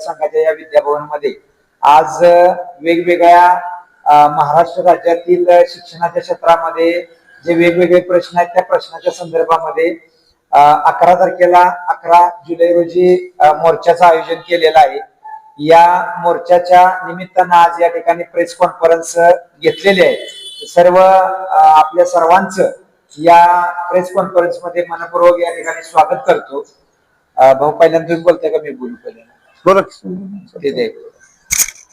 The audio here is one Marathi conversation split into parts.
संघाच्या या विद्याभवनमध्ये आज वेगवेगळ्या महाराष्ट्र राज्यातील शिक्षणाच्या क्षेत्रामध्ये जे वेगवेगळे प्रश्न आहेत त्या प्रश्नाच्या संदर्भामध्ये अकरा तारखेला अकरा जुलै रोजी मोर्चाचं आयोजन केलेलं आहे. या मोर्चाच्या निमित्तानं आज या ठिकाणी प्रेस कॉन्फरन्स घेतलेली आहे सर्व आपल्या सर्वांचं या प्रेस कॉन्फरन्समध्ये मनपूर्वक या ठिकाणी स्वागत करतो. भाऊ पहिल्यांदा तुम्ही बोलताय का? मी बोलू पहिल्यांदा. बोला ठीक आहे.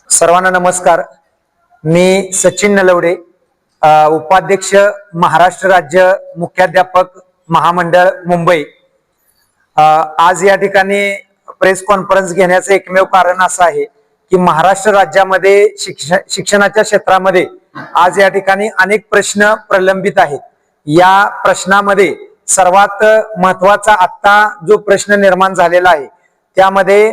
सर्वांना नमस्कार. मी सचिन नलवडे अ, उपाध्यक्ष महाराष्ट्र राज्य मुख्याध्यापक महामंडळ मुंबई. अ, आज या ठिकाणी प्रेस कॉन्फरन्स घेण्याचं एकमेव कारण असं आहे की महाराष्ट्र राज्यामध्ये शिक्षण शिक्षणाच्या क्षेत्रामध्ये आज या ठिकाणी अनेक प्रश्न प्रलंबित आहेत. या प्रश्नामध्ये सर्वात महत्त्वाचा आत्ता जो प्रश्न निर्माण झालेला आहे त्यामध्ये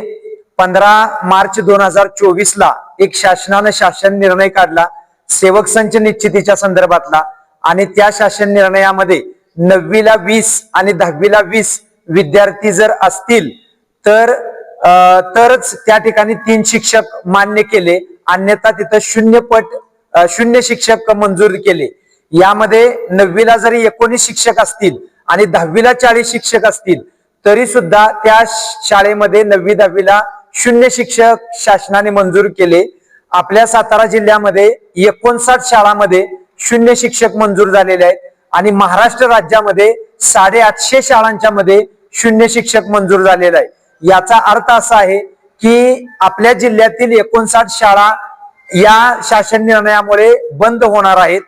पंधरा मार्च दोन हजार चोवीस ला एक शासनानं शासन निर्णय काढला सेवक संच निश्चितीच्या संदर्भातला आणि त्या शासन निर्णयामध्ये नववीला वीस आणि दहावीला वीस विद्यार्थी जर असतील तर तरच त्या ठिकाणी तीन शिक्षक मान्य केले अन्यथा तिथं शून्य पट शून्य शिक्षक मंजूर केले. यामध्ये नववीला जरी एकोणीस शिक्षक असतील आणि दहावीला चाळीस शिक्षक असतील तरी सुद्धा त्या शाळेमध्ये नववी दहावीला शून्य शिक्षक शासनाने मंजूर केले. आपल्या सातारा जिल्ह्यामध्ये एकोणसाठ शाळांमध्ये शून्य शिक्षक मंजूर झालेले आहेत. आणि महाराष्ट्र राज्यामध्ये साडेआठशे शाळांच्या मध्ये शून्य शिक्षक मंजूर झालेला आहे याचा अर्थ असा आहे की आपल्या जिल्ह्यातील एकोणसाठ शाळा या शासन निर्णयामुळे बंद होणार आहेत.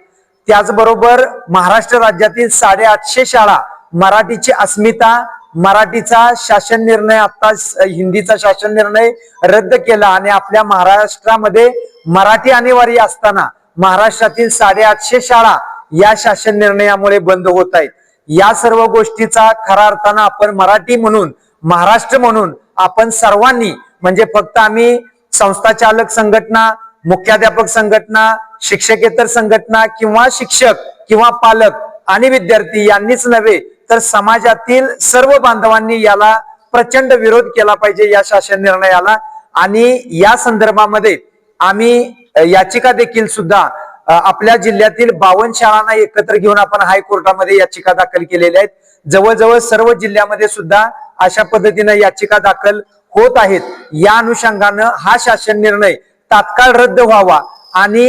त्याचबरोबर महाराष्ट्र राज्यातील साडेआठशे शाळा मराठीची अस्मिता मराठीचा शासन निर्णय आता हिंदीचा शासन निर्णय रद्द केला आणि आपल्या महाराष्ट्रामध्ये मराठी अनिवार्य असताना महाराष्ट्रातील साडेआठशे शाळा या शासन निर्णयामुळे बंद होत आहेत. या सर्व गोष्टीचा खरा अर्थानं आपण मराठी म्हणून महाराष्ट्र म्हणून आपण सर्वांनी म्हणजे फक्त आम्ही संस्था चालक संघटना मुख्याध्यापक संघटना शिक्षकेतर संघटना किंवा शिक्षक किंवा पालक आणि विद्यार्थी यांनीच नव्हे तर समाजातील सर्व बांधवांनी याला प्रचंड विरोध केला पाहिजे या शासन निर्णयाला. आणि या संदर्भामध्ये आम्ही याचिका देखील सुद्धा आपल्या जिल्ह्यातील बावन शाळांना एकत्र घेऊन आपण हायकोर्टामध्ये याचिका दाखल केलेल्या आहेत. जवळजवळ सर्व जिल्ह्यामध्ये सुद्धा अशा पद्धतीनं याचिका दाखल होत आहेत. या अनुषंगानं हा शासन निर्णय तात्काळ रद्द व्हावा आणि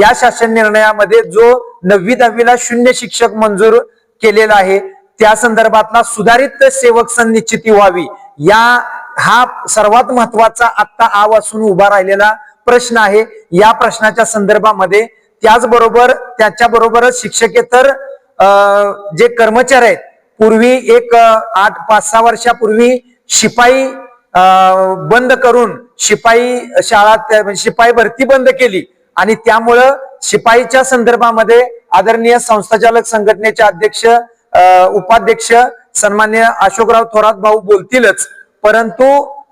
या शासन निर्णयामध्ये जो नववी दहावीला शून्य शिक्षक मंजूर केलेला आहे त्या संदर्भातला सुधारित सेवक संनिश्चिती व्हावी. या हा सर्वात महत्त्वाचा आत्ता आव असून उभा राहिलेला प्रश्न आहे. या प्रश्नाच्या संदर्भामध्ये त्याचबरोबर त्याच्याबरोबरच शिक्षकेतर अं, जे कर्मचारी आहेत पूर्वी एक आठ पाच सहा वर्षापूर्वी शिपाई अं, बंद करून शिपाई शाळा शिपाई भरती बंद केली. आणि त्यामुळं शिपाईच्या संदर्भामध्ये आदरणीय संस्थाचालक संघटनेचे अध्यक्ष उपाध्यक्ष सन्मान्य अशोकराव थोरात भाऊ बोलतीलच. परंतु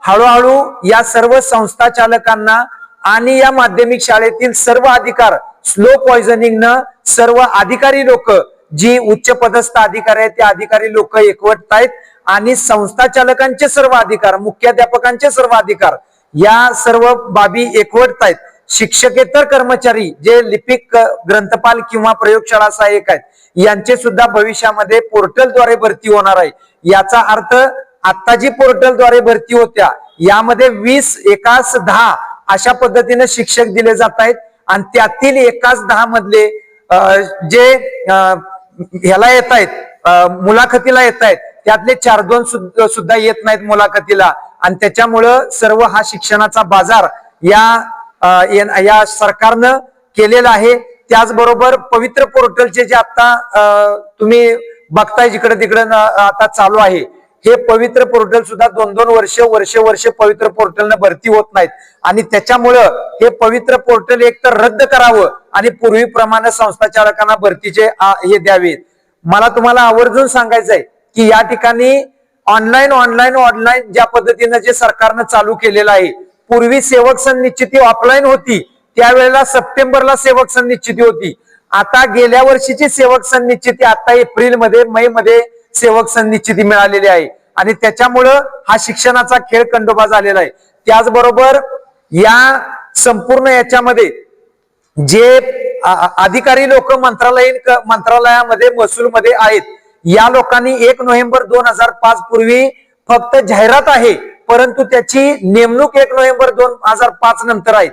हळूहळू या सर्व संस्था चालकांना आणि या माध्यमिक शाळेतील सर्व अधिकार स्लो पॉइझनिंगनं सर्व अधिकारी लोक जी उच्च पदस्थ अधिकारी आहेत ते अधिकारी लोक एकवटतायत आणि संस्था चालकांचे सर्व अधिकार मुख्याध्यापकांचे सर्व अधिकार या सर्व बाबी एकवटतायत शिक्षकेतर कर्मचारी जे लिपिक ग्रंथपाल किंवा प्रयोगशाळा सहाय्यक आहेत यांचे सुद्धा भविष्यामध्ये पोर्टलद्वारे भरती होणार आहे. याचा अर्थ आता जी पोर्टलद्वारे भरती होत्या यामध्ये वीस एकाच दहा अशा पद्धतीने शिक्षक दिले जात आहेत. आणि त्यातील एकाच दहा मधले जे ह्याला येत आहेत मुलाखतीला येत आहेत त्यातले चार दोन सुद्धा येत नाहीत मुलाखतीला. आणि त्याच्यामुळं सर्व हा शिक्षणाचा बाजार या या सरकारनं केलेलं आहे. त्याचबरोबर पवित्र पोर्टलचे जे आता तुम्ही बघताय जिकडे तिकडे आता चालू आहे. हे पवित्र पोर्टल सुद्धा दोन दोन वर्ष वर्ष वर्ष पवित्र पोर्टलनं भरती होत नाहीत. आणि त्याच्यामुळं हे पवित्र पोर्टल एक तर रद्द करावं आणि पूर्वीप्रमाणे संस्था चालकांना भरतीचे हे द्यावेत. मला तुम्हाला आवर्जून सांगायचंय की या ठिकाणी ऑनलाईन ऑनलाईन ऑनलाईन ज्या पद्धतीनं जे सरकारनं चालू केलेलं आहे पूर्वी सेवक संनिश्चिती ऑफलाईन होती. त्यावेळेला सप्टेंबरला सेवक संनिश्चिती होती. आता गेल्या वर्षीची सेवक संनिश्चिती आता एप्रिलमध्ये मे मध्ये सेवक संनिश्चिती मिळालेली आहे. आणि त्याच्यामुळं हा शिक्षणाचा खेळ खंडोबा झालेला आहे. त्याचबरोबर या संपूर्ण याच्यामध्ये जे अधिकारी लोक मंत्रालयीन मंत्रालयामध्ये महसूलमध्ये आहेत या लोकांनी एक नोव्हेंबर दोन हजार पाच पूर्वी फक्त जाहिरात आहे परंतु त्याची नेमणूक एक नोव्हेंबर दोन हजार पाच नंतर आहे.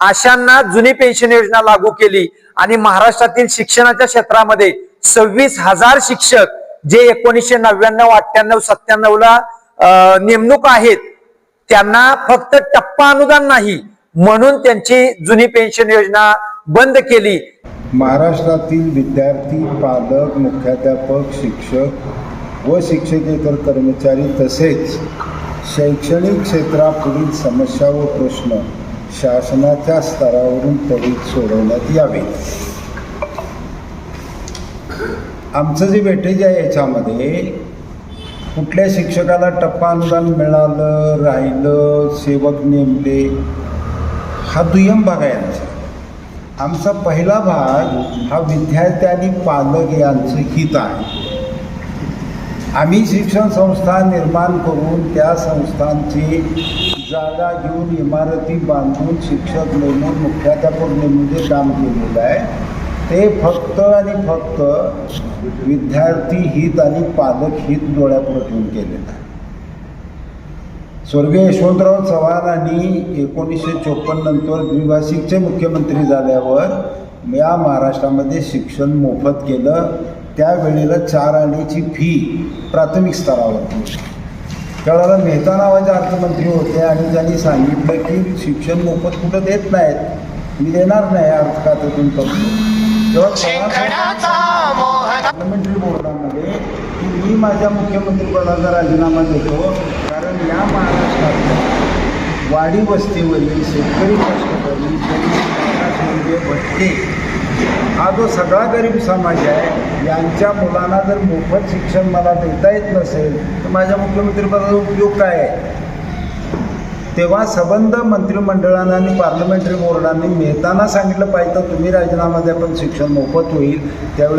अशांना जुनी पेन्शन योजना लागू केली आणि महाराष्ट्रातील शिक्षणाच्या क्षेत्रामध्ये सव्वीस हजार शिक्षक जे एकोणीसशे नव्याण्णव अठ्ठ्याण्णव सत्त्याण्णव ला नेमणूक आहेत त्यांना फक्त टप्पा अनुदान नाही म्हणून त्यांची जुनी पेन्शन योजना बंद केली. महाराष्ट्रातील विद्यार्थी पालक मुख्याध्यापक शिक्षक व शिक्षकेतर कर्मचारी तसेच शैक्षणिक क्षेत्रापुढील समस्या व प्रश्न शासनाच्या स्तरावरून त्वरित सोडवण्यात यावे. आमचं जे वेटेज आहे याच्यामध्ये कुठल्या शिक्षकाला टप्पा अनुदान मिळालं राहिलं सेवक नेमले हा दुय्यम भाग आहे आमचा. आमचा पहिला भाग हा विद्यार्थी आणि पालक यांचं हित आहे. आम्ही शिक्षण संस्था निर्माण करून त्या संस्थांची जागा घेऊन इमारती बांधून शिक्षक नेमून मुख्याध्यापक नेमून जे काम केलेलं आहे. ते फक्त आणि फक्त विद्यार्थी हित आणि पालक हित डोळ्यापुढे ठेवून केलेलं आहे. स्वर्गीय यशवंतराव चव्हाणांनी एकोणीसशे चोपन्न नंतर द्विभाषिकचे मुख्यमंत्री झाल्यावर या महाराष्ट्रामध्ये शिक्षण मोफत केलं. त्यावेळेला चार आण्याची फी प्राथमिक स्तरावर होती. त्यावेळेला मेहता नावाचे अर्थमंत्री होते आणि त्यांनी सांगितलं की शिक्षण मोफत कुठं देत नाहीत. मी देणार नाही अर्थ खात्यातून करतो तेव्हा पार्लमेंटरी बोर्डामध्ये की मी माझ्या मुख्यमंत्रीपदाचा राजीनामा देतो कारण या महाराष्ट्रातल्या वाडी वस्तीवरील शेतकरी कष्टकरी भटके हा जो सगळा गरीब समाज आहे यांच्या मुलांना जर मोफत शिक्षण मला देता येत नसेल तर माझ्या मुख्यमंत्रीपदाचा उपयोग काय आहे? तेव्हा सबंध मंत्रिमंडळानं आणि पार्लमेंटरी बोर्डाने मेहताना सांगितलं पाहिजे तर तुम्ही राजीनामा द्या पण शिक्षण मोफत होईल. त्यावेळी